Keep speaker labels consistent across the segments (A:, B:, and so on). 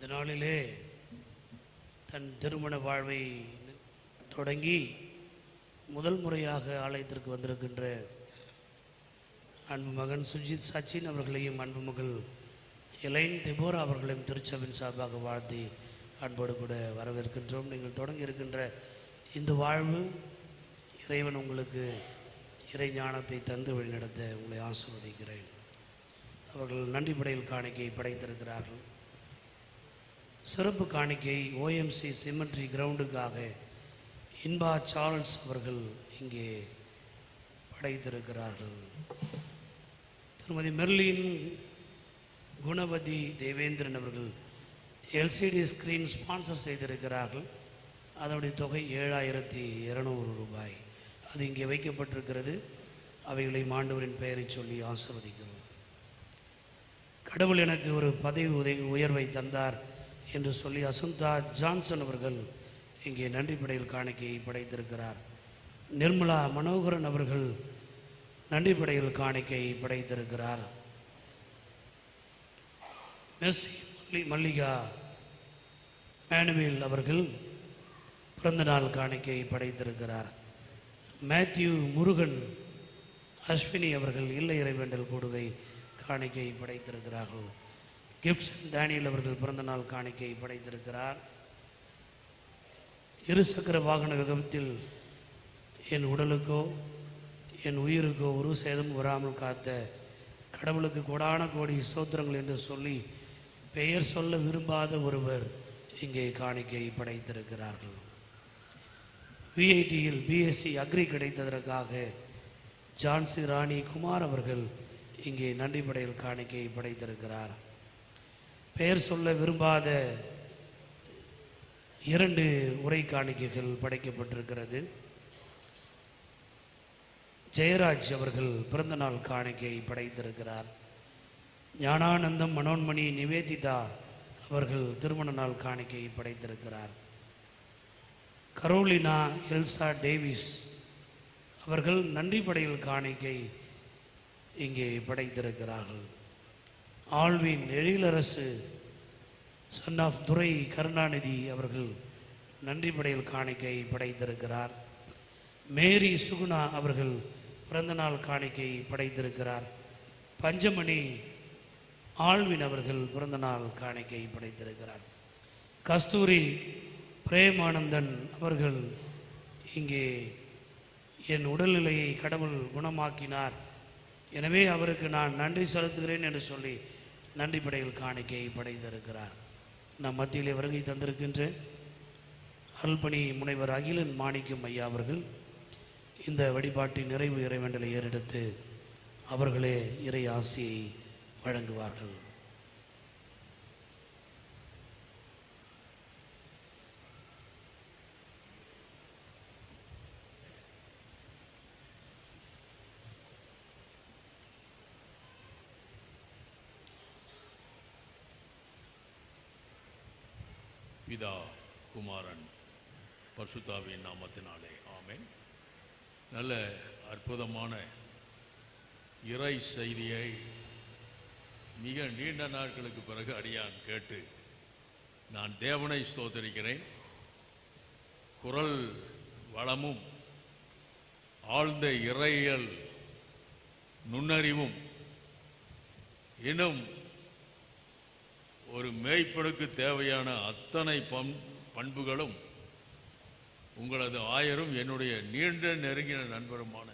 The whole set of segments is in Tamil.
A: இந்த நாளிலே தன் திருமண வாழ்வை தொடங்கி முதல் முறையாக ஆலயத்திற்கு வந்திருக்கின்ற அன்பு மகன் சுஜித் சச்சின் அவர்களையும் அன்பு மகள் எலைன் திபோரா அவர்களையும் திருச்சபின் சார்பாக வாழ்த்தி அன்போடு கூட வரவேற்கின்றோம். நீங்கள் தொடங்கி இருக்கின்ற இந்த வாழ்வு இறைவன் உங்களுக்கு இறை ஞானத்தை தந்து வழிநடத்த உங்களை ஆசிர்வதிக்கிறேன். அவர்கள் நன்றி படையில் காணிக்கை படைத்திருக்கிறார்கள். சிறப்பு காணிக்கை ஓஎம்சி சிமெண்ட்ரி கிரவுண்டுக்காக இன்பா சார்ல்ஸ் அவர்கள் இங்கே படைத்திருக்கிறார்கள். திருமதி மெர்லின் குணவதி தேவேந்திரன் அவர்கள் எல்சிடி ஸ்க்ரீன் ஸ்பான்சர் செய்திருக்கிறார்கள். அதனுடைய தொகை ஏழாயிரத்தி இரநூறு ரூபாய். அது இங்கே வைக்கப்பட்டிருக்கிறது. அவைகளை மாண்டவரின் பெயரை சொல்லி ஆசிர்வதிக்கிறோம். கடவுள் எனக்கு ஒரு பதவி உதவி உயர்வை தந்தார். என்று சொல்லி அசுந்தா ஜான்சன் அவர்கள் இங்கே நன்றி படையில் காணிக்கையை படைத்திருக்கிறார். நிர்மலா மனோகரன் அவர்கள் நன்றி படையில் காணிக்கை படைத்திருக்கிறார். மெர்சி மல்லி மல்லிகா மேனுவேல் அவர்கள் பிறந்தநாள் காணிக்கை படைத்திருக்கிறார். மேத்யூ முருகன் அஸ்வினி அவர்கள் இல்லை இறைவேண்டல் கூடுகை காணிக்கையை படைத்திருக்கிறார்கள். கிஃப்ட்ஸ் டேனியல் அவர்கள் பிறந்தநாள் காணிக்கை படைத்திருக்கிறார். இருசக்கர வாகன விபத்தில் என் உடலுக்கோ என் உயிருக்கோ ஒரு சேதம் வராமல் காத்த கடவுளுக்கு கோடான கோடி சோத்திரங்கள் என்று சொல்லி பெயர் சொல்ல விரும்பாத ஒருவர் இங்கே காணிக்கை படைத்திருக்கிறார்கள். விஐடியில் பிஎஸ்சி அக்ரி கிடைத்ததற்காக ஜான்சி ராணி குமார் அவர்கள் இங்கே நன்றி படையில் காணிக்கை படைத்திருக்கிறார். பெயர் சொல்ல விரும்பாத இரண்டு உரை காணிக்கைகள் படைக்கப்பட்டிருக்கிறது. ஜெயராஜ் அவர்கள் பிறந்தநாள் காணிக்கை படைத்திருக்கிறார். ஞானானந்தம் மனோன்மணி நிவேதிதா அவர்கள் திருமண நாள் காணிக்கை படைத்திருக்கிறார். கரோலினா எல்சா டேவிஸ் அவர்கள் நன்றி படையில் காணிக்கை இங்கே படைத்திருக்கிறார்கள். ஆழ்வின் எழிலரசு சன் ஆஃப் துரை கருணாநிதி அவர்கள் நன்றி படையல் காணிக்கை படைத்திருக்கிறார். மேரி சுகுணா அவர்கள் பிறந்தநாள் காணிக்கை படைத்திருக்கிறார். பஞ்சமணி ஆழ்வின் அவர்கள் பிறந்தநாள் காணிக்கை படைத்திருக்கிறார். கஸ்தூரி பிரேமானந்தன் அவர்கள் இங்கே என் உடல்நிலையை கடவுள் குணமாக்கினார். எனவே அவருக்கு நான் நன்றி செலுத்துகிறேன் என்று சொல்லி நன்றி படைகள் காணிக்கை படைத்திருக்கிறார். நம் மத்தியிலே வருகை தந்திருக்கின்ற அருள்பணி முனைவர் அகிலன் மாணிக்கம் ஐயா அவர்கள் இந்த வழிபாட்டின் நிறைவு இறைவேண்டலை ஏறெடுத்து அவர்களே இறை ஆசியை வழங்குவார்கள்.
B: பிதா குமாரன் பர்சுதாவின் நாமத்தினாலே ஆமேன். நல்ல அற்புதமான இறை செய்தியை மிக நீண்ட நாட்களுக்கு பிறகு அடியான் கேட்டு நான் தேவனை ஸ்தோத்தரிக்கிறேன். குரல் வளமும் ஆழ்ந்த இறையியல் நுண்ணறிவும் இன்னும் ஒரு மேய்ப்பனுக்கு தேவையான அத்தனை பண் பண்புகளும் உங்களது ஆயரும் என்னுடைய நீண்ட நெருங்கின நண்பருமான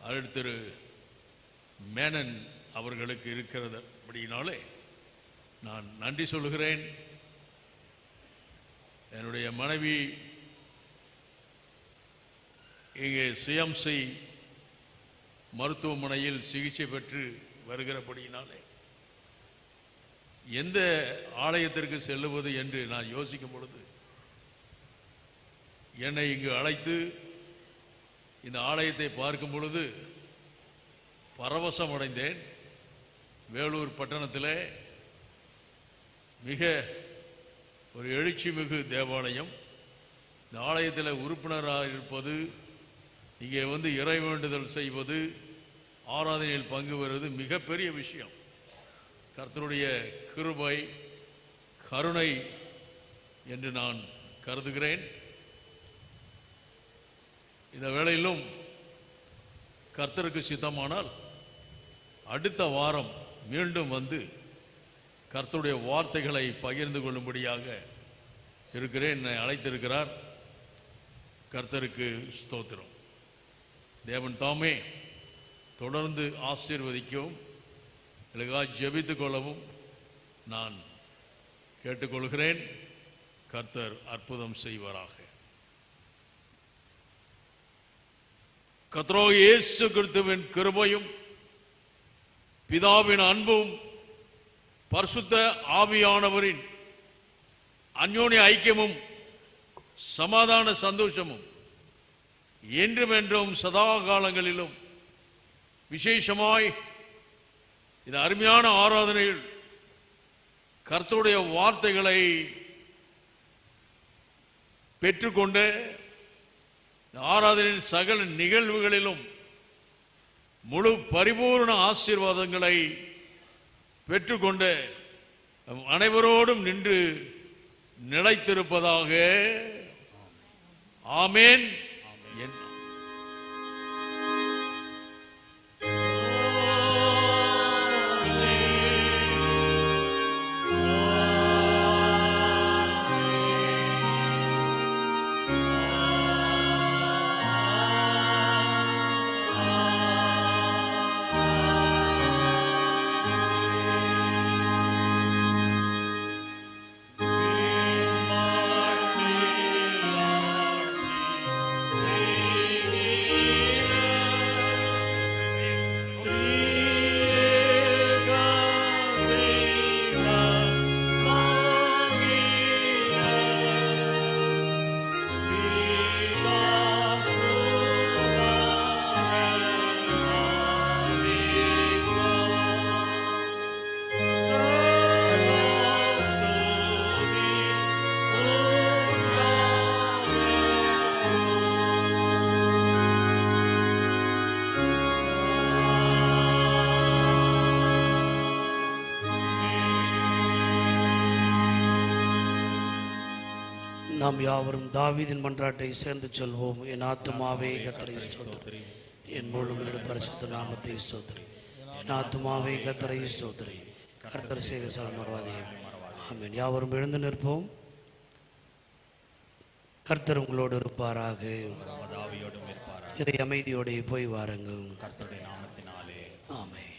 B: அருள் திரு மேனன் அவர்களுக்கு இருக்கிறது அப்படின்னாலே நான் நன்றி சொல்கிறேன் என்னுடைய மனைவி இங்கே சுயம்சை மருத்துவமனையில் சிகிச்சை பெற்று வருகிறபடியினாலே எந்த ஆலயத்திற்கு செல்லுவது என்று நான் யோசிக்கும் பொழுது என்னை இங்கு அழைத்து இந்த ஆலயத்தை பார்க்கும் பொழுது பரவசம் அடைந்தேன். வேலூர் பட்டணத்தில் மிக ஒரு எழுச்சி மிகு தேவாலயம். இந்த ஆலயத்தில் உறுப்பினராக இருப்பது இங்கே வந்து இறை வேண்டுதல் செய்வது ஆராதனையில் பங்கு வருவது மிகப்பெரிய விஷயம். கர்த்தருடைய கிருபை கருணை என்று நான் கருதுகிறேன். இந்த வேளையிலும் கர்த்தருக்கு சித்தமானால் அடுத்த வாரம் மீண்டும் வந்து கர்த்தருடைய வார்த்தைகளை பகிர்ந்து கொள்ளும்படியாக இருக்கிறேன். என்னை அழைத்திருக்கிறார். கர்த்தருக்கு ஸ்தோத்திரம். தேவன் தாமே தொடர்ந்து ஆசீர்வதிக்கவும். எனக்காக ஜெபித்துக் கொள்ளவும் நான் கேட்டுக்கொள்கிறேன். கர்த்தர் அற்புதம் செய்வாராக. கத்ரோ இயேசு கிறிஸ்துவின் கிருபையும் பிதாவின் அன்பும் பரிசுத்த ஆவியானவரின் அந்யோன்ய ஐக்கியமும் சமாதான சந்தோஷமும் என்றும் என்றும் சதா காலங்களிலும் விசேஷமாய் இந்த அருமையான ஆராதனையில் கர்த்தருடைய வார்த்தைகளை பெற்றுக்கொண்டு இந்த ஆராதனையின் சகல நிகழ்வுகளிலும் முழு பரிபூர்ண ஆசீர்வாதங்களை பெற்றுக்கொண்டு அனைவரோடும் நின்று நிலைத்திருப்பதாக. ஆமேன். என்
A: நாம் யாவரும் தாவீதின் மன்றாட்டை சேர்ந்து சொல்வோம். என் ஆத்துமாவே கத்தரை சோதரி என் முழு பரிசுத்த நாமத்தை சோதரி என் ஆத்துமாவே கத்தரை சோதரி கர்த்தர் செய்த சல மறவாதையும் ஆமென். யாவரும் எழுந்து நிற்போம். கர்த்தர் உங்களோடு
C: இருப்பாராக.
A: இறை அமைதியோടെ போய் வாருங்கள்.
C: கர்த்தருடைய நாமத்தினாலே.
A: ஆமென்.